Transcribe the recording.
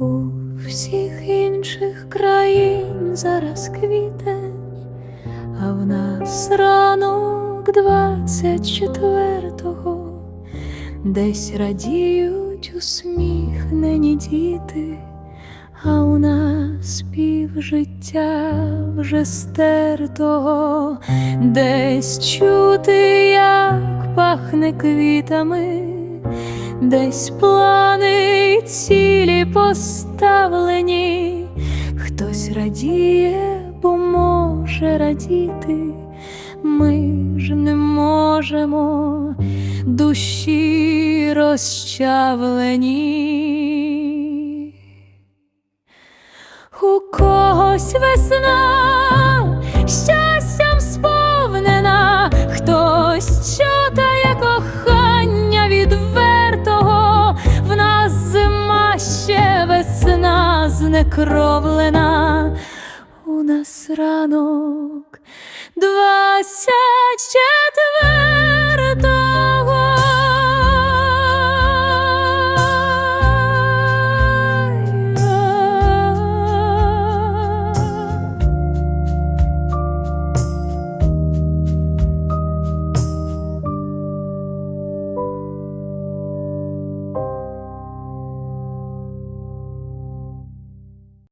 у всіх інших країн зараз квітень, а в нас ранок двадцять четвертого, десь радіють усміхнені діти, а у нас пів життя вже стертого, десь чути, як пахне квітами, десь плани цілі поставлені, хтось радіє, бо може радіти, ми ж не можемо, душі розчавлені. У когось весна знекровлена, у нас ранок четвертого.